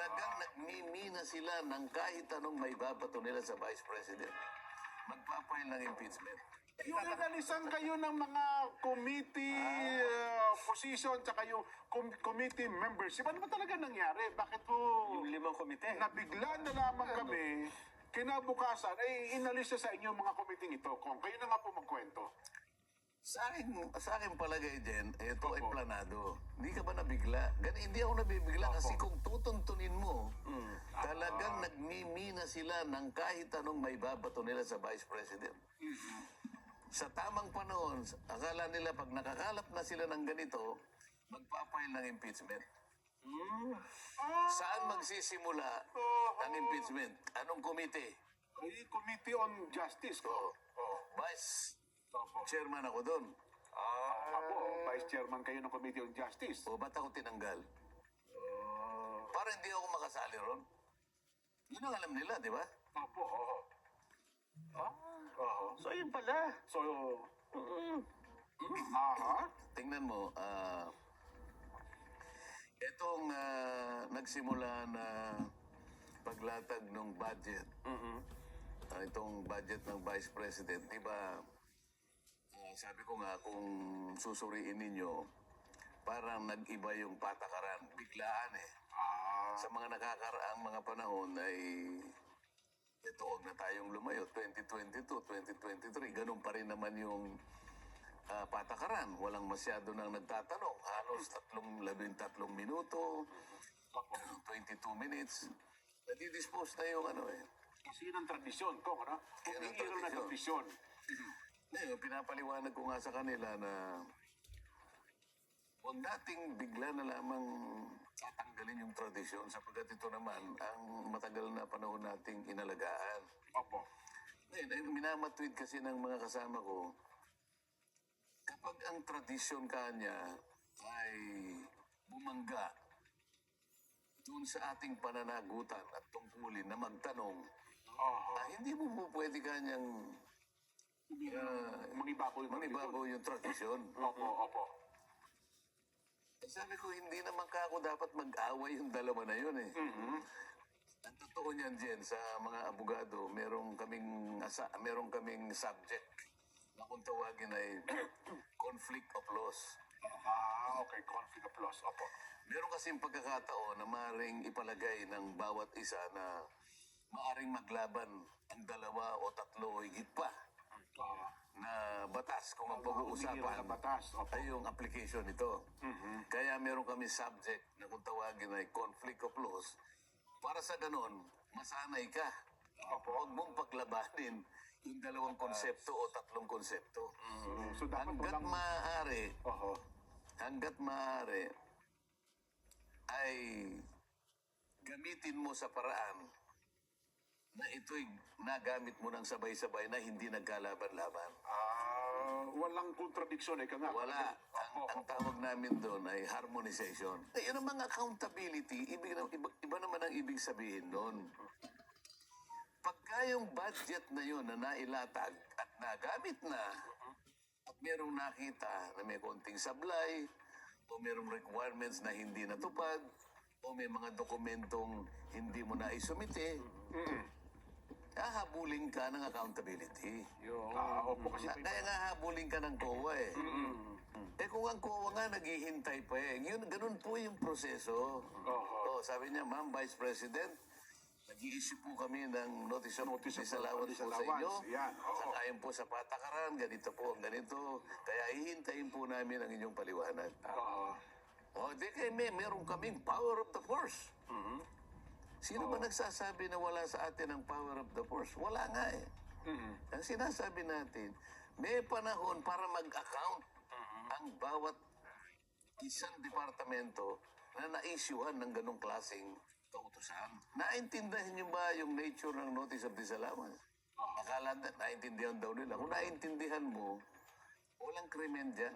Talagang nagmimina sila ng kahit anong may babato nila sa Vice President. Magpapail ng impeachment. Yung inalisan kayo ng mga committee uh, position tsaka yung com- committee membership, ano ba talaga nangyari? Bakit po Yung limang komite. nabigla na lamang kami, kinabukasan, ay inalis na sa inyo mga committee ito. Kung kayo na nga po magkwento. Sa akin, sa akin palagay din, ito ay Opo. planado. Hindi ka ba nabigla? Gan, hindi ako nabibigla kasi kung tutuntunin mo, talagang nagmimina sila ng kahit anong may babato nila sa Vice President. Sa tamang panahon, akala nila pag nakakalap na sila ng ganito, magpapail ng impeachment. Saan magsisimula ang impeachment? Anong komite? Ay, Committee on Justice ko. Oh, Vice Opo. Chairman ako doon. Ah, ako, Vice Chairman kayo ng Committee on Justice. O ba't ako tinanggal? Para hindi ako makasali ron. Yun ang alam nila, di ba? Opo, oo. Ah, oo. So, yun pala. So, aha. Tingnan mo, ah... itong ah, nagsimula na paglatag ng budget, ah, itong budget ng Vice President, di ba, ah, sabi ko nga, kung susuriin ninyo, parang nag-iba yung patakaran, biglaan eh. Ah, Sa mga nakakaraang mga panahon ay ito, huwag na tayong lumayo. 2022, 2023, ganun pa rin naman yung ah, patakaran. Walang masyado nang nagtatanong. Halos tatlong, labing tatlong minuto, 22 minutes. Nadidispose na yung ano eh. kasi yun ang tradisyon ko, ano? Yan ang Umiiral na tradisyon. Ngayon, pinapaliwanag ko nga sa kanila na huwag nating bigla na lamang tatanggalin yung tradisyon sapagkat ito naman ang matagal na panahon nating inalagaan. Opo. Ngayon, ay minamatwid kasi ng mga kasama ko, kapag ang tradisyon kanya ay bumangga doon sa ating pananagutan at tungkulin na magtanong, Oho. ah, hindi mo po pwede kanyang Mangibabaw yung manibabaw yung tradisyon. Opo, opo. Eh, sabi ko, hindi naman ka ako dapat mag-away yung dalawa na yun eh. Ang totoo niyan, Jen, sa mga abogado, merong kaming, asa, merong kaming subject na kung tawagin ay conflict of laws. Ah, okay. Conflict of laws. Opo. Meron kasing pagkakataon na maring ipalagay ng bawat isa na maaring maglaban ang dalawa o tatlo o higit pa Ah, na batas kung ang pag-uusapan na batas. Ay yung application nito. Kaya meron kami subject na kung tawagin ay conflict of laws. Para sa ganon, masanay ka. Opo. Huwag mong paglabanin yung dalawang konsepto o tatlong konsepto. Mm, So, dapat Hanggat walang... maaari, Oho. hanggat maaari, ay gamitin mo sa paraan na ito'y nagamit mo ng sabay-sabay na hindi nagkalaban-laban. Ah, walang kontradiksyon. Ika nga. Wala. Ang, ang tawag namin doon ay harmonization. Eh, yun ang mga accountability, ibig, na- iba, iba naman ang ibig sabihin doon. Pagka yung budget na yun na nailatag at nagamit na, at merong nakita na may konting sablay, o merong requirements na hindi natupad, o may mga dokumentong hindi mo na isumite, hahabulin ka ng accountability. Yung... Ah, opo. Kasi Na, kaya nga habulin ka ng COA eh. Eh kung ang COA nga naghihintay pa eh. Yun, ganun po yung proseso. Oho. Oh, sabi niya, Ma'am Vice President, nag-i-issue po kami ng notice of Notice of disallowance po sa disallowance. inyo. Yan, oo. Sa ayon po sa patakaran, ganito po, ganito. Kaya hihintayin po namin ang inyong paliwanag. Oo. O, di kay may meron kaming power of the force. Sino ba nagsasabi na wala sa atin ang power of the force? Wala nga eh. Mm-hmm. Ang sinasabi natin, may panahon para mag-account Mm-hmm. ang bawat isang departamento na na-issuehan ng ganong klaseng kautusan. Naintindihan niyo ba yung nature ng notice of disallowance? Akala na, naintindihan daw nila. Kung naintindihan mo, walang krimen dyan.